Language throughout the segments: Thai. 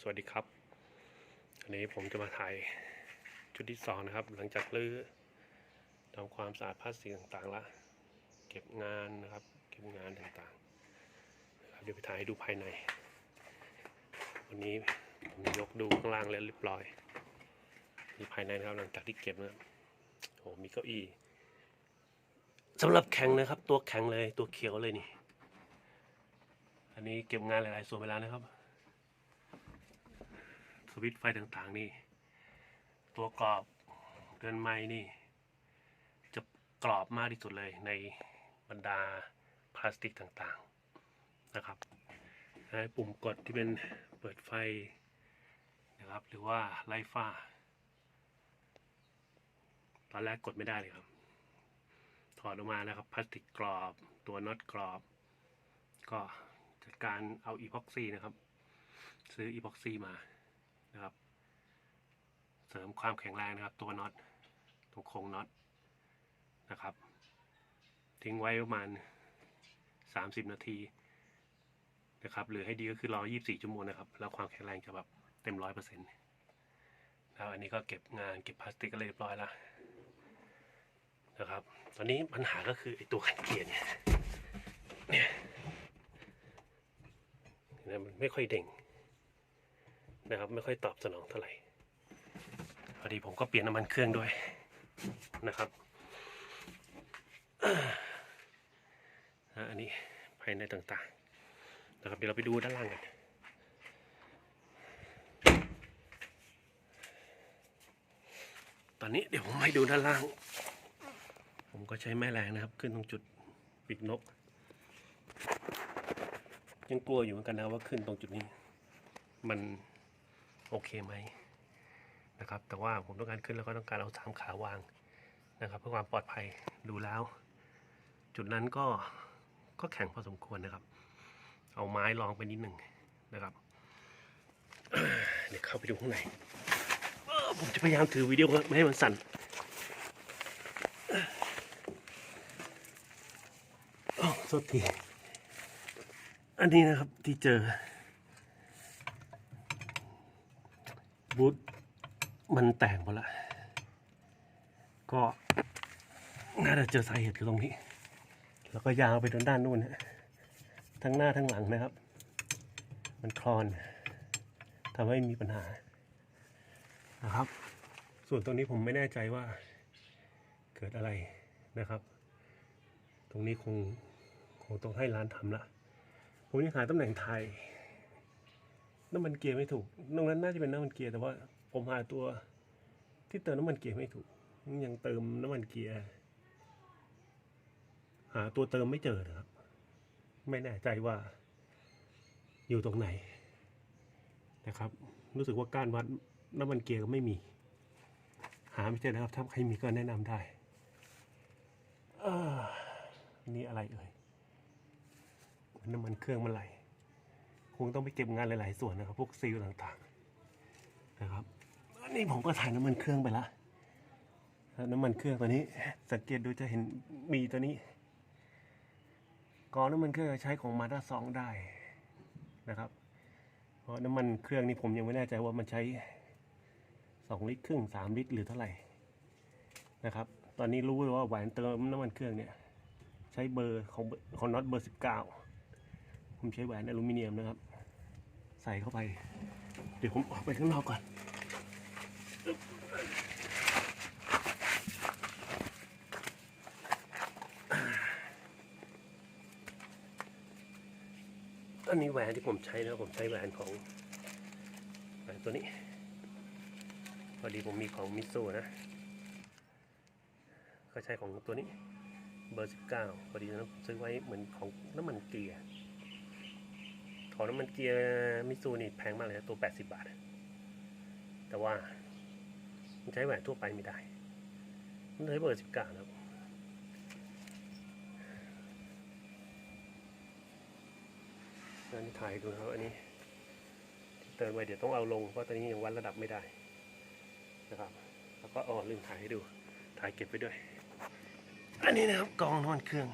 สวัสดีครับ อันนี้ผมจะมาถ่ายชุดที่สองนะครับ หลังจากลื้อทำความสะอาดพลาสติกต่างๆละเก็บงานนะครับ เก็บงานต่างๆครับเดี๋ยวไปถ่ายให้ดูภายใน วันนี้ผมยกดูข้างล่างแล้วเรียบร้อยนี่ภายในนะครับหลังจากที่เก็บนะครับโอ้มีเก้าอี้สำหรับแข็งนะครับ ตัวแข็งเลยตัวเขียวเลยนี่ อันนี้เก็บงานหลายๆส่วนไปแล้วนะครับ สวิตไฟต่างๆนี่ ตัวกรอบเรือนไม้นี่ จะกรอบมากที่สุดเลยในบรรดาพลาสติกต่างๆนะครับปุ่มกดที่เป็นเปิดไฟนะครับหรือว่าไล่ฟ้า ตอนแรกกดไม่ได้เลยครับ ถอดออกมาแล้วครับพลาสติกกรอบตัวน็อตกรอบ ก็จัดการเอาอีพ็อกซี่นะครับ ซื้ออีพ็อกซี่มา นะครับ เสริมความแข็งแรงนะครับ ตัวน็อตตรงโครงน็อตนะครับ ทิ้งไว้ประมาณ 30 นาทีนะครับ หรือให้ดีก็คือรอ 24 ชั่วโมงนะครับ แล้วความแข็งแรงจะแบบเต็มร้อยเปอร์เซ็นต์แล้วอันนี้ก็เก็บงานเก็บพลาสติกก็เรียบร้อยแล้วนะครับ ตอนนี้ปัญหาก็คือไอตัวขันเกียร์เนี่ยเนี่ยมันไม่ค่อยเด่ง นะครับ ไม่ค่อยตอบสนองเท่าไหร่พอดีผมก็เปลี่ยนน้ำมันเครื่องด้วยนะครับอันนี้ภายในต่างๆนะครับเดี๋ยวเราไปดูด้านล่างกันตอนนี้เดี๋ยวผมให้ดูด้านล่าง ผมก็ใช้แม่แรงนะครับ ขึ้นตรงจุดปีกนก ยังกลัวอยู่เหมือนกันนะว่าขึ้นตรงจุดนี้ มัน โอเคไหมนะครับ แต่ว่าผมต้องการขึ้นแล้วก็ต้องการเอาสามขาวางนะครับ เพื่อความปลอดภัยดูแล้ว จุดนั้นก็ก็แข็งพอสมควรนะครับ เอาไม้รองไปนิดหนึ่งนะครับเดี๋ยวเข้าไปดูข้างในผมจะพยายามถือวิดีโอไม่ให้มันสั่นโอ้โทษทีอันนี้นะครับที่เจอ บูทมันแตกหมดละ ก็น่าจะเจอสาเหตุอยู่ตรงนี้ แล้วก็ยาวไปจนด้านนู้นนะทั้งหน้าทั้งหลังนะครับ มันคลอนทำให้มีปัญหานะครับ ส่วนตรงนี้ผมไม่แน่ใจว่าเกิดอะไรนะครับ ตรงนี้คงคงต้องให้ร้านทำละ ผมยังหาตำแหน่งไทย น้ำมันเกียร์ไม่ถูก ตรงนั้นน่าจะเป็นน้ำมันเกียร์แต่ว่าผมหาตัวที่เติมน้ำมันเกียร์ไม่ถูก ยังเติมน้ำมันเกียร์หาตัวเติมไม่เจอนะครับ ไม่แน่ใจว่า อยู่ตรงไหนนะครับ รู้สึกว่าการวัดน้ำมันเกียร์ก็ไม่มี หาไม่เจอนะครับ ถ้าใครมีก็แนะนำได้นี่อะไรเอ่ยน้ำมันเครื่องมันไหล งต้องไปเก็บงานหลาย ๆ ส่วนนะครับ พวกซีลต่างๆนะครับนี่ผมก็ถ่ายน้ำมันเครื่องไปละแล้วน้ำมันเครื่องตัวนี้ สังเกตดูจะเห็นมีตัวนี้กรอน้ำมันเครื่องใช้ของมาด้าสองได้นะครับเพราะน้ำมันเครื่องนี่ผมยังไม่แน่ใจว่ามันใช้สองลิตรครึ่งสามลิตรหรือเท่าไหร่นะครับ ตอนนี้รู้เลยว่าแหวนเติมน้ำมันเครื่องเนี่ยใช้เบอร์ของของน็อตเบอร์สิบเก้าผมใช้แหวนอลูมิเนียมนะครับ ใส่เข้าไป เดี๋ยวผมออกไปข้างนอกก่อน อันนี้แหวนที่ผมใช้นะผมใช้แหวนของแหวนตัวนี้ พอดีผมมีของมิโซนะ ก็ใช้ของตัวนี้ เบอร์สิบเก้าพอดีนะซื้อไว้เหมือนของน้ำมันเกียร์ ของน้ำมันเกียร์มิซูนี่แพงมากเลยนะตัว 80 บาท แต่ว่าใช้แหวนทั่วไปไม่ได้มันใช้เบอร์ 19 นะครับอันนี้ถ่ายดูครับอันนี้เติมไว้เดี๋ยวต้องเอาลงเพราะตอนนี้ยังวัดระดับไม่ได้นะครับ แล้วก็อ๋อลืมถ่ายให้ดูถ่ายเก็บไว้ด้วย อันนี้นะครับกองน้ำมันเครื่อง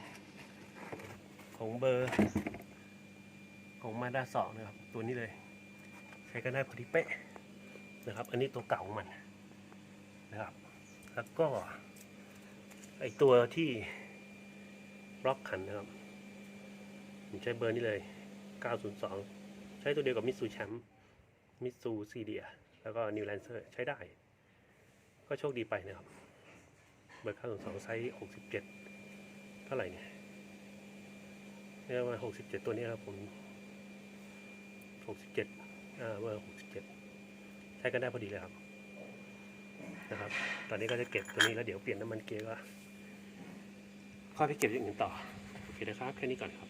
ของเบอร์ ของมาด้าสองนะครับ ตัวนี้เลย ใช้กันได้พอดีเป๊ะนะครับ อันนี้ตัวเก่าของมันนะครับ แล้วก็ไอตัวที่ล็อกขันนะครับผมใช้เบอร์นี้เลย 902 ใช้ตัวเดียวกับมิ t ซูแชมป์มิ t ซูซีเดียแล้วก็นิวแลนเซอร์ใช้ได้ ก็โชคดีไปนะครับ เบอร์ 902 ไซส์ 67 เท่าไหร่เนี่ยเนี่ยมา67 ตัวนี้ครับผม 67อ่าเบอร์67ใช้กันได้พอดีเลยครับนะครับ ตอนนี้ก็จะเก็บตัวนี้แล้วเดี๋ยวเปลี่ยนน้ำมันเกียร์ก็ค่อยไปเก็บอย่างอื่นต่อ โอเคนะครับ แค่นี้ก่อนครับ